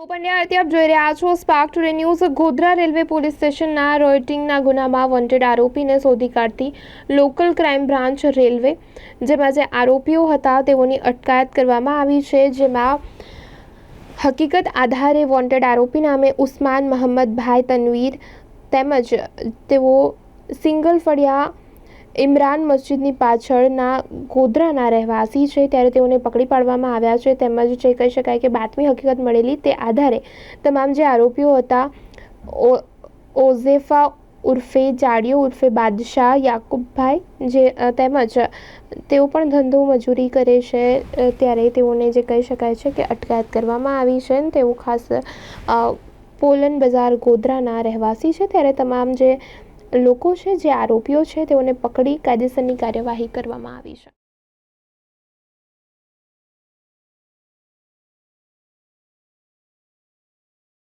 હું પંડ્યા આરતી આપ જોઈ રહ્યા છો Spark Today News Godhra railway police સ્ટેશનના રોયટિંગના ગુનામાં વોન્ટેડ આરોપીને શોધી કાઢતી લોકલ ક્રાઇમ બ્રાન્ચ રેલવે. જેમાં જે આરોપીઓ હતા તેઓની અટકાયત કરવામાં આવી છે. જેમાં હકીકત આધારે વોન્ટેડ આરોપી નામે ઉસ્માન મહંમદભાઈ તનવીર તેમજ તેઓ સિંગલ ફળિયા ઇમરાન મસ્જિદની પાછળના ગોધરાના રહેવાસી છે. ત્યારે તેઓને પકડી પાડવામાં આવ્યા છે. તેમજ જે કહી શકાય કે બાતમી હકીકત મળેલી તે આધારે તમામ જે આરોપીઓ હતા ઓઝેફા ઉર્ફે જાડિયો ઉર્ફે બાદશાહ યાકુબભાઈ જે તેમજ તેઓ પણ ધંધો મજૂરી કરે છે ત્યારે તેઓને જે કહી શકાય છે કે અટકાયત કરવામાં આવી છે. ને તેઓ ખાસ પોલન બજાર ગોધરાના રહેવાસી છે. ત્યારે તમામ જે લોકો છે જે આરોપીઓ છે તેઓને પકડી કાયદેસરની કાર્યવાહી કરવામાં આવી છે.